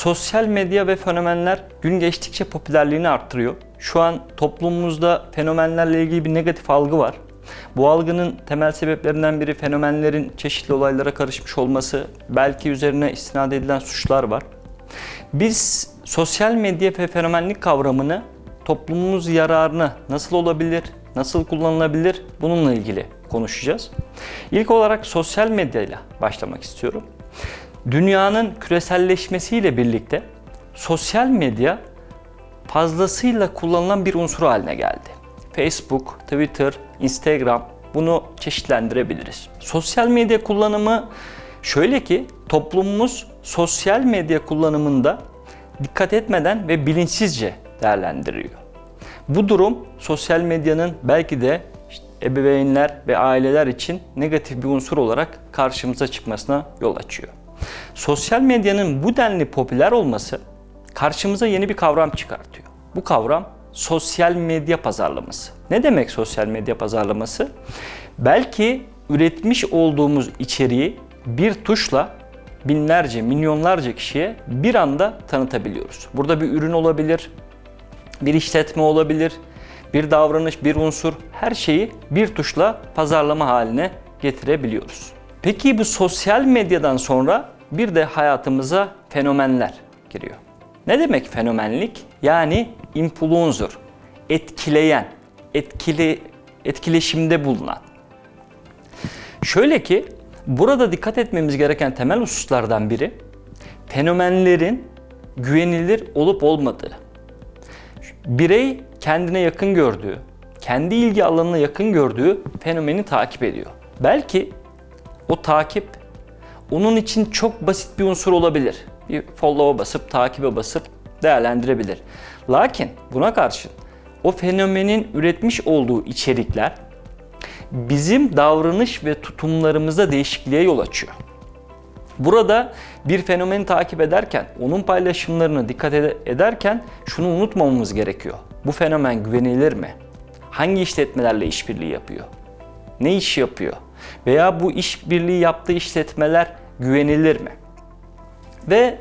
Sosyal medya ve fenomenler gün geçtikçe popülerliğini arttırıyor. Şu an toplumumuzda fenomenlerle ilgili bir negatif algı var. Bu algının temel sebeplerinden biri fenomenlerin çeşitli olaylara karışmış olması, belki üzerine istinad edilen suçlar var. Biz sosyal medya ve fenomenlik kavramını toplumumuz yararına nasıl olabilir, nasıl kullanılabilir bununla ilgili konuşacağız. İlk olarak sosyal medyayla başlamak istiyorum. Dünyanın küreselleşmesiyle birlikte sosyal medya fazlasıyla kullanılan bir unsur haline geldi. Facebook, Twitter, Instagram bunu çeşitlendirebiliriz. Sosyal medya kullanımı şöyle ki toplumumuz sosyal medya kullanımında dikkat etmeden ve bilinçsizce değerlendiriyor. Bu durum sosyal medyanın belki de işte ebeveynler ve aileler için negatif bir unsur olarak karşımıza çıkmasına yol açıyor. Sosyal medyanın bu denli popüler olması karşımıza yeni bir kavram çıkartıyor. Bu kavram sosyal medya pazarlaması. Ne demek sosyal medya pazarlaması? Belki üretmiş olduğumuz içeriği bir tuşla binlerce, milyonlarca kişiye bir anda tanıtabiliyoruz. Burada bir ürün olabilir, bir işletme olabilir, bir davranış, bir unsur her şeyi bir tuşla pazarlama haline getirebiliyoruz. Peki bu sosyal medyadan sonra bir de hayatımıza fenomenler giriyor. Ne demek fenomenlik? Yani influencer, etkileyen, etkili etkileşimde bulunan. Şöyle ki burada dikkat etmemiz gereken temel hususlardan biri fenomenlerin güvenilir olup olmadığı. Birey kendine yakın gördüğü, kendi ilgi alanına yakın gördüğü fenomeni takip ediyor. Belki o takip onun için çok basit bir unsur olabilir. Bir follow'a basıp, takibe basıp değerlendirebilir. Lakin buna karşın o fenomenin üretmiş olduğu içerikler bizim davranış ve tutumlarımızda değişikliğe yol açıyor. Burada bir fenomeni takip ederken, onun paylaşımlarını dikkat ede- ederken şunu unutmamamız gerekiyor. Bu fenomen güvenilir mi? Hangi işletmelerle işbirliği yapıyor? Ne iş yapıyor? Veya bu işbirliği yaptığı işletmeler güvenilir mi? Ve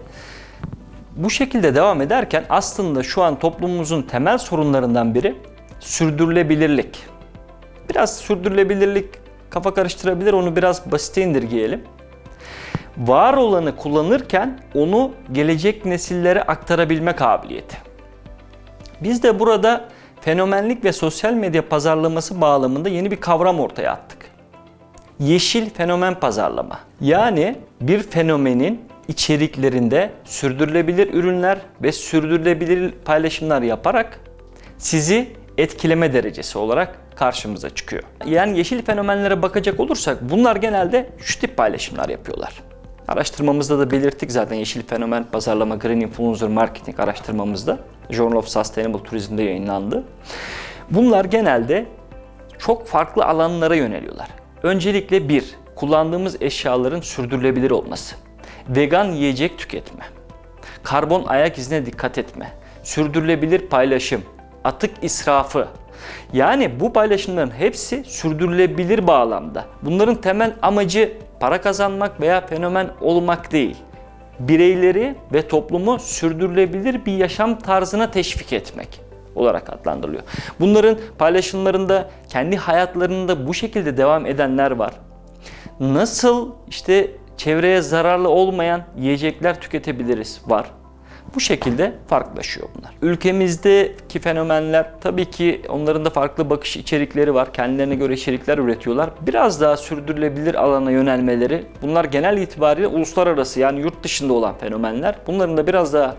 bu şekilde devam ederken aslında şu an toplumumuzun temel sorunlarından biri sürdürülebilirlik. Biraz sürdürülebilirlik kafa karıştırabilir, onu biraz basite indirgeyelim. Var olanı kullanırken onu gelecek nesillere aktarabilme kabiliyeti. Biz de burada fenomenlik ve sosyal medya pazarlaması bağlamında yeni bir kavram ortaya attık. Yeşil fenomen pazarlama. Yani bir fenomenin içeriklerinde sürdürülebilir ürünler ve sürdürülebilir paylaşımlar yaparak sizi etkileme derecesi olarak karşımıza çıkıyor. Yani yeşil fenomenlere bakacak olursak bunlar genelde şu tip paylaşımlar yapıyorlar. Araştırmamızda da belirttik zaten yeşil fenomen pazarlama Green Influencer Marketing araştırmamızda Journal of Sustainable Tourism'de yayınlandı. Bunlar genelde çok farklı alanlara yöneliyorlar. Öncelikle bir, kullandığımız eşyaların sürdürülebilir olması. Vegan yiyecek tüketme. Karbon ayak izine dikkat etme. Sürdürülebilir paylaşım. Atık israfı. Yani bu paylaşımların hepsi sürdürülebilir bağlamda. Bunların temel amacı para kazanmak veya fenomen olmak değil. Bireyleri ve toplumu sürdürülebilir bir yaşam tarzına teşvik etmek olarak adlandırılıyor. Bunların paylaşımlarında kendi hayatlarında bu şekilde devam edenler var. Nasıl işte çevreye zararlı olmayan yiyecekler tüketebiliriz var. Bu şekilde farklılaşıyor bunlar. Ülkemizdeki fenomenler tabii ki onların da farklı bakış içerikleri var. Kendilerine göre içerikler üretiyorlar. Biraz daha sürdürülebilir alana yönelmeleri. Bunlar genel itibariyle uluslararası yani yurt dışında olan fenomenler. Bunların da biraz daha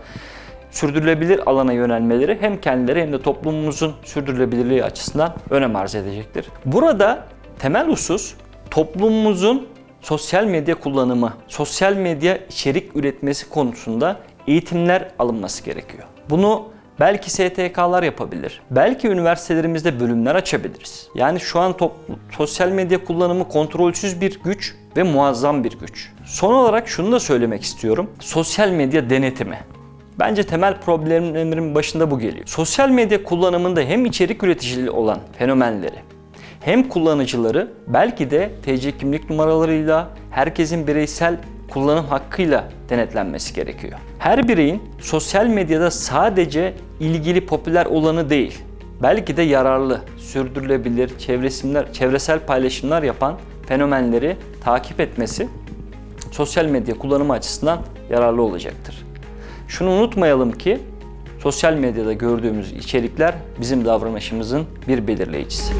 sürdürülebilir alana yönelmeleri hem kendileri hem de toplumumuzun sürdürülebilirliği açısından önem arz edecektir. Burada temel husus toplumumuzun sosyal medya kullanımı, sosyal medya içerik üretmesi konusunda eğitimler alınması gerekiyor. Bunu belki STK'lar yapabilir. Belki üniversitelerimizde bölümler açabiliriz. Yani şu an top, sosyal medya kullanımı kontrolsüz bir güç ve muazzam bir güç. Son olarak şunu da söylemek istiyorum. Sosyal medya denetimi. Bence temel problemlerin başında bu geliyor. Sosyal medya kullanımında hem içerik üreticiliği olan fenomenleri hem kullanıcıları belki de TC kimlik numaralarıyla herkesin bireysel kullanım hakkıyla denetlenmesi gerekiyor. Her bireyin sosyal medyada sadece ilgili popüler olanı değil, belki de yararlı, sürdürülebilir, çevresimler, çevresel paylaşımlar yapan fenomenleri takip etmesi sosyal medya kullanımı açısından yararlı olacaktır. Şunu unutmayalım ki sosyal medyada gördüğümüz içerikler bizim davranışımızın bir belirleyicisi.